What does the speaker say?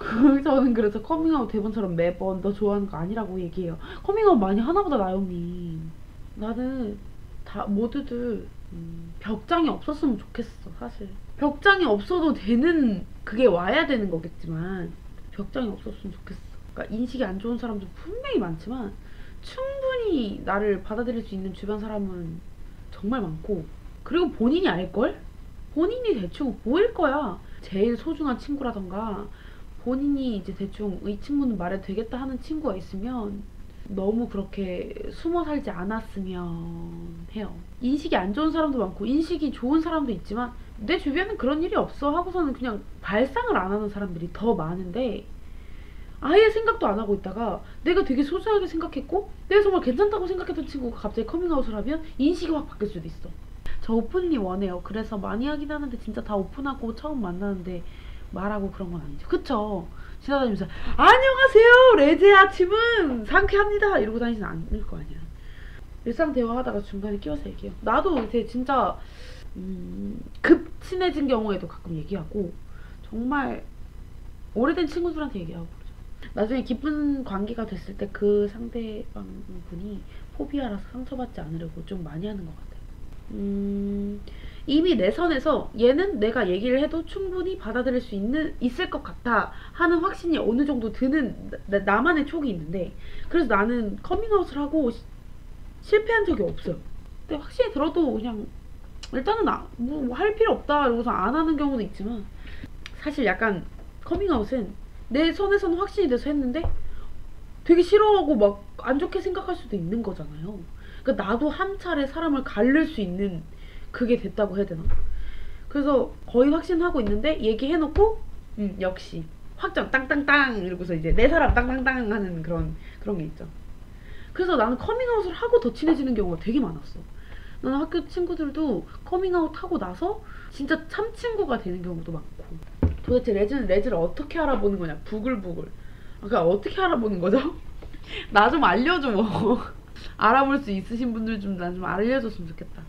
그 저는 그래서 커밍아웃 대본처럼 매번 너 좋아하는 거 아니라고 얘기해요. 커밍아웃 많이 하나보다 나영이. 나는 다 모두들 음, 벽장이 없었으면 좋겠어 사실. 벽장이 없어도 되는 그게 와야 되는 거겠지만 벽장이 없었으면 좋겠어. 그러니까 인식이 안 좋은 사람도 분명히 많지만 충분히 나를 받아들일 수 있는 주변 사람은 정말 많고 그리고 본인이 알걸? 본인이 대충 보일 거야. 제일 소중한 친구라던가 본인이 이제 대충 이 친구는 말해도 되겠다 하는 친구가 있으면 너무 그렇게 숨어 살지 않았으면 해요. 인식이 안 좋은 사람도 많고 인식이 좋은 사람도 있지만 내 주변엔 그런 일이 없어 하고서는 그냥 발상을 안 하는 사람들이 더 많은데 아예 생각도 안 하고 있다가 내가 되게 소중하게 생각했고 내가 정말 괜찮다고 생각했던 친구가 갑자기 커밍아웃을 하면 인식이 확 바뀔 수도 있어. 저 오픈이 원해요. 그래서 많이 하긴 하는데 진짜 다 오픈하고 처음 만나는데 말하고 그런 건 아니죠. 그쵸? 지나다니면서 안녕하세요 레제 아침은 상쾌합니다 이러고 다니진 않을 거 아니야. 일상 대화하다가 중간에 끼워서 얘기해요. 나도 이제 진짜 음, 급 친해진 경우에도 가끔 얘기하고 정말 오래된 친구들한테 얘기하고. 나중에 깊은 관계가 됐을 때 그 상대방 분이 포비아라서 상처받지 않으려고 좀 많이 하는 것 같아요. 음, 이미 내 선에서 얘는 내가 얘기를 해도 충분히 받아들일 수 있는 있을 것 같아 하는 확신이 어느 정도 드는 나, 나만의 촉이 있는데 그래서 나는 커밍아웃을 하고 시- 실패한 적이 없어요. 근데 확실히 들어도 그냥 일단은 아, 뭐할 필요 없다 이러고서 안 하는 경우도 있지만 사실 약간 커밍아웃은 내 선에서는 확신이 돼서 했는데 되게 싫어하고 막 안 좋게 생각할 수도 있는 거잖아요. 그러니까 나도 한 차례 사람을 가를 수 있는 그게 됐다고 해야 되나? 그래서 거의 확신하고 있는데 얘기해놓고 음 역시 확정 땅땅땅 이러고서 이제 내 사람 땅땅땅 하는 그런 그런 게 있죠. 그래서 나는 커밍아웃을 하고 더 친해지는 경우가 되게 많았어. 나는 학교 친구들도 커밍아웃 하고 나서 진짜 참 친구가 되는 경우도 많고. 도대체 레즈는 레즈를 어떻게 알아보는 거냐? 부글부글. 그러니까 어떻게 알아보는 거죠? 나 좀 알려줘 뭐. 알아볼 수 있으신 분들 좀 나 좀 알려줬으면 좋겠다.